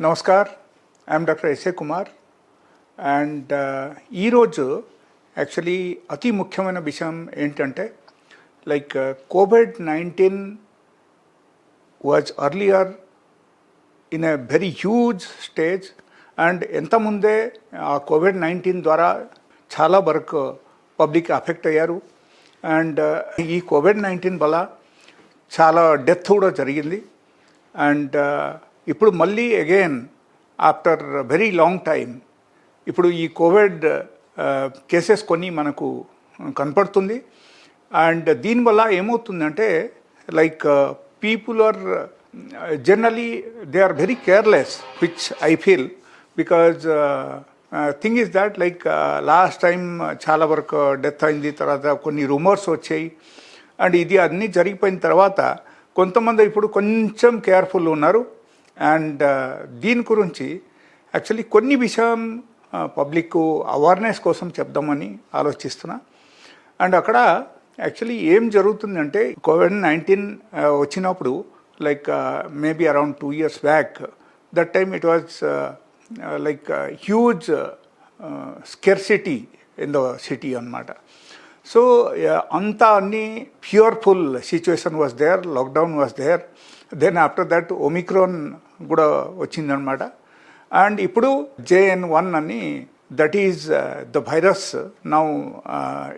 Namaskar. I'm doctor SA Kumar and ఈరోజు actually అతి ముఖ్యమైన విషయం ఏంటంటే like COVID nineteen was earlier in a very huge stage and ఎంతముందే ఆ కోవిడ్ నైన్టీన్ ద్వారా చాలా వరకు పబ్లిక్ అఫెక్ట్ అయ్యారు. అండ్ uh, ఈ కోవిడ్ నైన్టీన్ వల్ల చాలా డెత్ కూడా జరిగింది. అండ్ ఇప్పుడు మళ్ళీ again after very long time ఇప్పుడు ఈ కోవిడ్ కేసెస్ uh, కొన్ని మనకు కనపడుతుంది. అండ్ దీనివల్ల ఏమవుతుందంటే like people are generally they are very careless which I feel because thing is that like last time చాలా వరకు డెత్ అయింది తర్వాత కొన్ని రూమర్స్ వచ్చాయి. అండ్ ఇది అన్నీ జరిగిపోయిన తర్వాత కొంతమంది ఇప్పుడు కొంచెం కేర్ఫుల్ ఉన్నారు. అండ్ దీని గురించి యాక్చువల్లీ కొన్ని విషయం పబ్లిక్ అవేర్నెస్ కోసం చెప్దామని ఆలోచిస్తున్నా. అండ్ అక్కడ యాక్చువల్లీ ఏం జరుగుతుందంటే కోవిడ్ నైన్టీన్ వచ్చినప్పుడు like maybe around two years back that time it was like huge scarcity in the city అన్నమాట. సో అంతా అన్ని fearful situation was there lockdown was there. Then after that omicron కూడా వచ్చిందనమాట and ఇప్పుడు JN one అని that is the virus now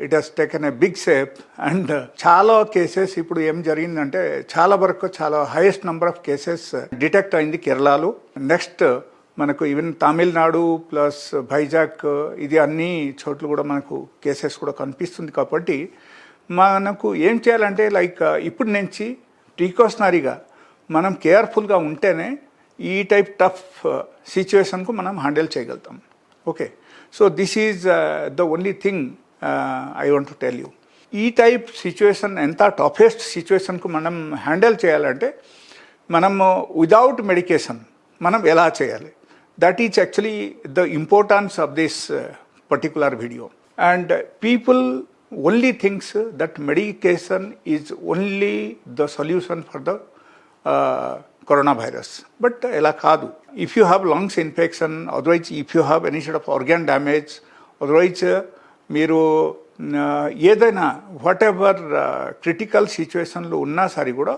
it has taken a big shape and చాలా cases ఇప్పుడు ఏం జరిగిందంటే చాలా వరకు చాలా highest number of cases detect అయింది కేరళలో. నెక్స్ట్ మనకు ఈవెన్ తమిళనాడు ప్లస్ వైజాగ్ ఇది అన్ని చోట్ల కూడా మనకు కేసెస్ కూడా కనిపిస్తుంది కాబట్టి మనకు ఏం చేయాలంటే లైక్ uh, ఇప్పుడు నుంచి ప్రికాషనరీగా మనం కేర్ఫుల్గా ఉంటేనే ఈ టైప్ టఫ్ uh, సిచ్యువేషన్కు మనం హ్యాండిల్ చేయగలుగుతాం. Okay. So this is uh, the only thing uh, I want to tell you. ఈ టైప్ సిచ్యువేషన్ ఎంత టఫెస్ట్ సిచ్యువేషన్కు మనం హ్యాండిల్ చేయాలంటే మనము విదౌట్ మెడికేషన్ మనం ఎలా చేయాలి? That is actually the importance of this particular video and people only things that medication is only the solution for the corona virus but ఇలా కాదు. If you have lungs infection otherwise if you have any side of organ damage otherwise మీరు ఏదైనా what ever critical సిచ్యువేషన్లో ఉన్నా సరే కూడా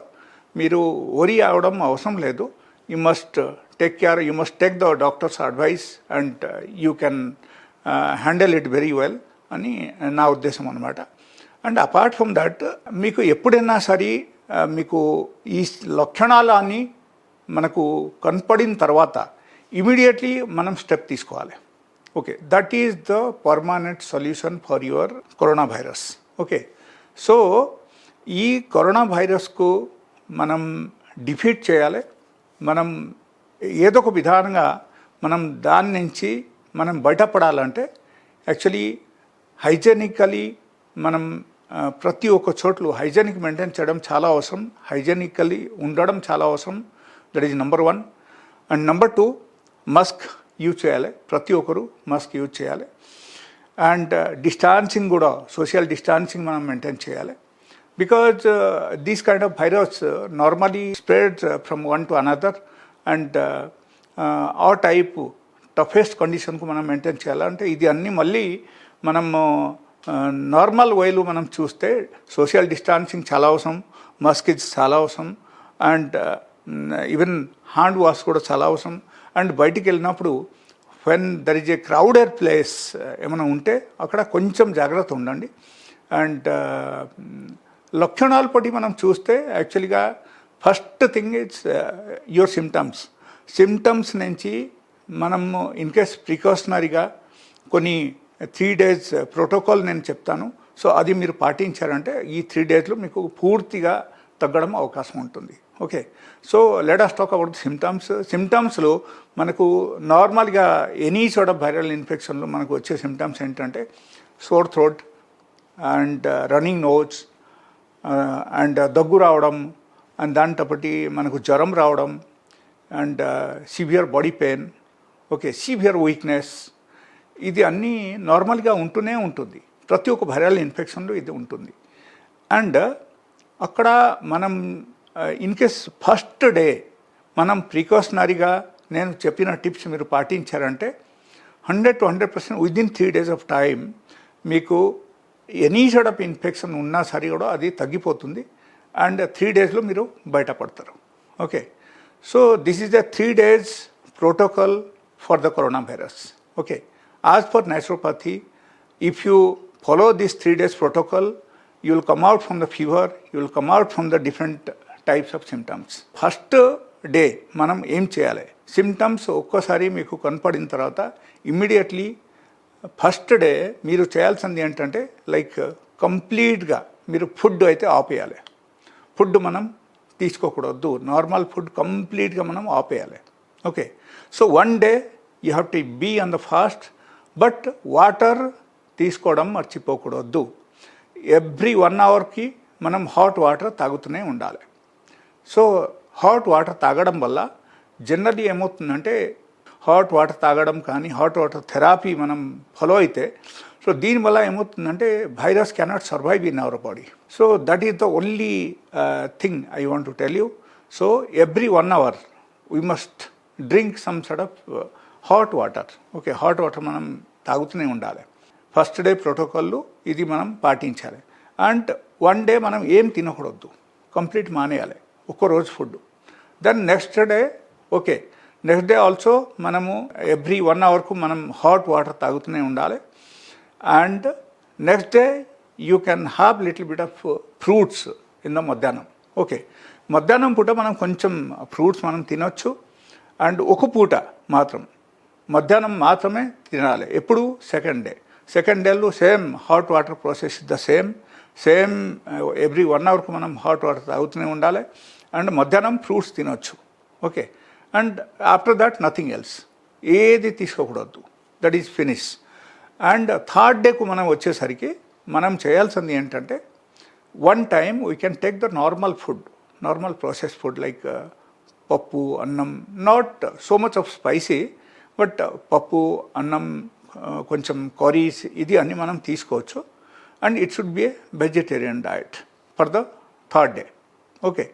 మీరు వరి అవడం అవసరం లేదు. You must take care you must take the doctor's advice and you can handle it very well అని నా ఉద్దేశం అనమాట అండ్ అపార్ట్ ఫ్రమ్ దట్ మీకు ఎప్పుడైనా సరే మీకు ఈ లక్షణాలు అని మనకు కనపడిన తర్వాత ఇమీడియట్లీ మనం స్టెప్ తీసుకోవాలి. Okay that is the permanent solution for your corona virus. Okay so ఈ కరోనా వైరస్కు మనం డిఫీట్ చేయాలి. మనం ఏదో ఒక విధానంగా మనం దాని నుంచి మనం బయటపడాలంటే యాక్చువల్లీ హైజెనికలీ మనం ప్రతి ఒక్క చోట్ల హైజెనిక్ మెయింటైన్ చేయడం చాలా అవసరం. హైజెనికలీ ఉండడం చాలా అవసరం. That is number one and number two mask use చేయాలి. ప్రతి ఒక్కరు మస్క్ యూజ్ చేయాలి. అండ్ డిస్టాన్సింగ్ uh, కూడా సోషల్ డిస్టాన్సింగ్ మనం మెయింటైన్ చేయాలి. Because these kind of virus normally spread from one to another and ఆ టైప్ టఫెస్ట్ కండిషన్కు మనం మెయింటైన్ చేయాలంటే ఇది అన్నీ మళ్ళీ మనము నార్మల్ వేలు మనం చూస్తే సోషల్ డిస్టాన్సింగ్ చాలా అవసరం మస్క్ ఇస్ చాలా అవసరం అండ్ ఈవెన్ హ్యాండ్ వాష్ కూడా చాలా అవసరం. అండ్ బయటికి వెళ్ళినప్పుడు when there is a crowded place ఏమైనా ఉంటే అక్కడ కొంచెం జాగ్రత్త ఉండండి. అండ్ లక్షణాలు బట్టి మనం చూస్తే యాక్చువల్గా first thing it's your symptoms symptoms నుంచి మనము ఇన్కేస్ ప్రికాషనరీగా కొన్ని త్రీ డేస్ uh, ప్రోటోకాల్ నేను చెప్తాను. సో అది మీరు పాటించారంటే ఈ త్రీ డేస్లో మీకు పూర్తిగా తగ్గడం అవకాశం ఉంటుంది. Okay. So let us talk about symptoms సిమ్టమ్స్లో మనకు నార్మల్గా ఎనీ సోడ్ ఆఫ్ వైరల్ ఇన్ఫెక్షన్లో మనకు వచ్చే సిమ్టమ్స్ ఏంటంటే sore throat and running nose and దగ్గు రావడం అండ్ దాంతోపాటి మనకు జ్వరం రావడం and severe body pain okay. Severe weakness ఇది అన్నీ నార్మల్గా ఉంటూనే ఉంటుంది. ప్రతి ఒక్క వైరల్ ఇన్ఫెక్షన్లో ఇది ఉంటుంది. అండ్ అక్కడ మనం ఇన్ కేస్ ఫస్ట్ డే మనం ప్రికాషనరీగా నేను చెప్పిన టిప్స్ మీరు పాటించారంటే hundred to hundred percent within three days of time మీకు ఎనీ సైడ్ ఆఫ్ ఇన్ఫెక్షన్ ఉన్నా సరే కూడా అది తగ్గిపోతుంది అండ్ త్రీ డేస్లో మీరు బయటపడతారు. Okay. So this is the three days protocol for the corona virus. Okay. As per naturopathy if you follow this three days protocol you will come out from the fever you will come out from the different types of symptoms. First day మనం ఏం చేయాలి? Symptoms ఒక్కోసారి మీకు కనపడిన తర్వాత immediately first day మీరు చేయాల్సింది ఏంటంటే లైక్ కంప్లీట్గా మీరు ఫుడ్ అయితే ఆపేయాలి. ఫుడ్ మనం తీసుకోకూడదు. నార్మల్ ఫుడ్ కంప్లీట్గా మనం ఆపేయాలి. Okay so one day you have to be on the fast but water తీసుకోవడం మర్చిపోకూడదు. ఎవ్రీ వన్ అవర్కి మనం హాట్ వాటర్ తాగుతూనే ఉండాలి. సో హాట్ వాటర్ తాగడం వల్ల జనరల్లీ ఏమవుతుందంటే హాట్ వాటర్ తాగడం కానీ హాట్ వాటర్ థెరపీ మనం ఫాలో అయితే సో దీనివల్ల ఏమవుతుందంటే virus cannot survive in our body so that is the only thing I want to tell you so every one hour we must drink some sort of hot water. Okay hot water మనం తాగుతూనే ఉండాలి. First day ప్రోటోకాల్లు ఇది మనం పాటించాలి. And one day మనం ఏం తినకూడదు. కంప్లీట్ మానేయాలి. ఒక్క రోజు food. Then next day okay next day also మనము ఎవ్రీ వన్ అవర్కు మనం హాట్ వాటర్ తాగుతూనే ఉండాలి. And next day you can have little bit of fruits in the మధ్యాహ్నం. ఓకే మధ్యాహ్నం పూట మనం కొంచెం ఫ్రూట్స్ మనం తినొచ్చు. అండ్ ఒక పూట మాత్రం. మధ్యాహ్నం మాత్రమే తినాలి. ఎప్పుడు? సెకండ్ డే సెకండ్ డేలో same hot water process the same same every one అవర్కు మనం హాట్ వాటర్ తాగుతూనే ఉండాలి. అండ్ మధ్యాహ్నం ఫ్రూట్స్ తినొచ్చు. Okay and after that nothing else ఏది తీసుకోకూడదు. That is finish and third డేకు మనం వచ్చేసరికి మనం చేయాల్సింది ఏంటంటే one time we can take the normal food normal process food like పప్పు అన్నం not so much of spicy but పప్పు అన్నం కొంచెం కర్రీస్ ఇది అన్నీ మనం తీసుకోవచ్చు. And it should be a vegetarian diet for the third day okay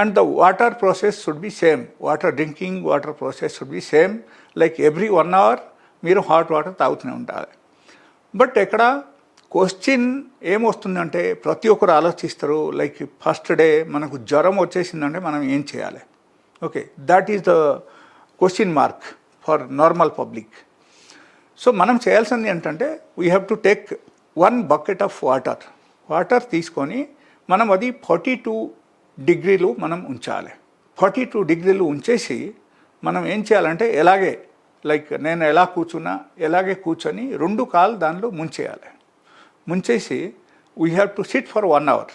and the water process should be same water drinking water process should be same like every one hour మీరు hot water తాగుతూనే ఉండాలి. But ఇక్కడ question ఏమొస్తుందంటే ప్రతి ఒక్కరు ఆలోచిస్తారు like first day మనకు జ్వరం వచ్చేసిందంటే మనం ఏం చేయాలి? Okay that is the question mark for normal public. So మనం చేయాల్సింది ఏంటంటే we have to take one bucket of water water తీసుకొని మనం అది ఫార్టీ టూ డిగ్రీలు మనం ఉంచాలి. ఫార్టీ టూ డిగ్రీలు ఉంచేసి మనం ఏం చేయాలంటే ఎలాగే లైక్ నేను ఎలా కూర్చున్నా ఎలాగే కూర్చొని రెండు కాలు దానిలో ముంచేయాలి. ముంచేసి we have to sit for one hour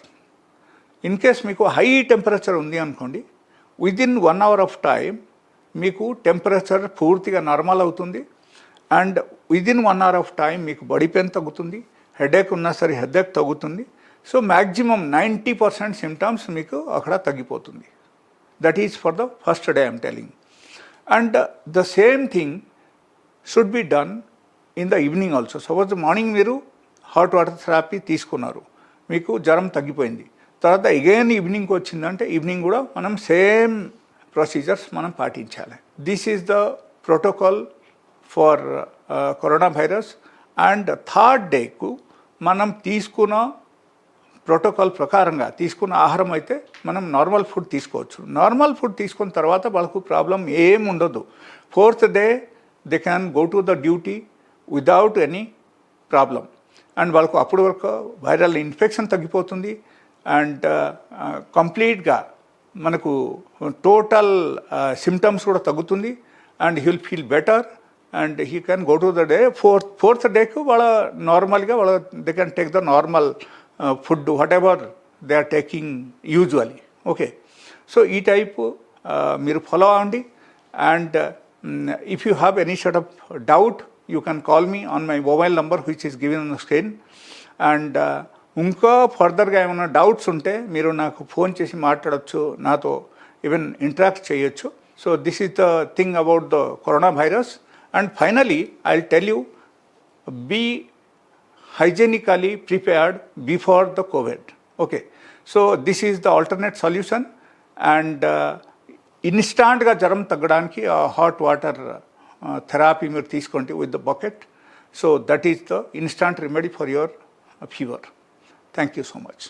in case మీకు హై టెంపరేచర్ ఉంది అనుకోండి within one hour of time మీకు టెంపరేచర్ పూర్తిగా నార్మల్ అవుతుంది. And within one hour of time మీకు బాడీ పెయిన్ తగ్గుతుంది. హెడేక్ ఉన్నా సరే హెడేక్ తగ్గుతుంది. So maximum ninety percent symptoms మీకు అక్కడ తగ్గిపోతుంది. That is for the first day I'm telling and the same thing should be done in the evening also suppose morning మీరు hot water therapy తీసుకున్నారు. మీకు జ్వరం తగ్గిపోయింది. తర్వాత ఎగైన్ ఈవినింగ్కి వచ్చిందంటే ఈవినింగ్ కూడా మనం సేమ్ ప్రొసీజర్స్ మనం పాటించాలి. This is the protocol for corona virus and third డేకు మనం తీసుకున్న ప్రోటోకాల్ ప్రకారంగా తీసుకున్న ఆహారం అయితే మనం నార్మల్ ఫుడ్ తీసుకోవచ్చు. నార్మల్ ఫుడ్ తీసుకున్న తర్వాత వాళ్ళకు ప్రాబ్లం ఏం ఉండదు. Fourth day they can go to the duty without any problem and వాళ్ళకు అప్పటి వరకు వైరల్ ఇన్ఫెక్షన్ తగ్గిపోతుంది. అండ్ కంప్లీట్గా uh, uh, మనకు టోటల్ సిమ్టమ్స్ కూడా తగ్గుతుంది. And he will feel better and he can go to the day fourth fourth డేకు వాళ్ళ నార్మల్గా వాళ్ళ they can take the normal food whatever they are taking usually okay so ఈ type మీరు follow అవ్వండి and if you have any sort of doubt you can call me on my mobile number which is given on the screen and ఇంకా ఫర్దర్గా ఏమైనా doubts ఉంటే మీరు నాకు phone చేసి మాట్లాడచ్చు నాతో ఈవెన్ ఇంటరాక్ట్ చేయొచ్చు. So this is the thing about the corona virus. And finally I tell you be hygienically prepared before the covid. Okay. So this is the alternate solution. And uh, ఇన్స్టాంట్గా జ్వరం తగ్గడానికి hot water uh, therapy మీరు తీసుకోండి with the bucket. So that is the instant remedy for your fever. Thank you so much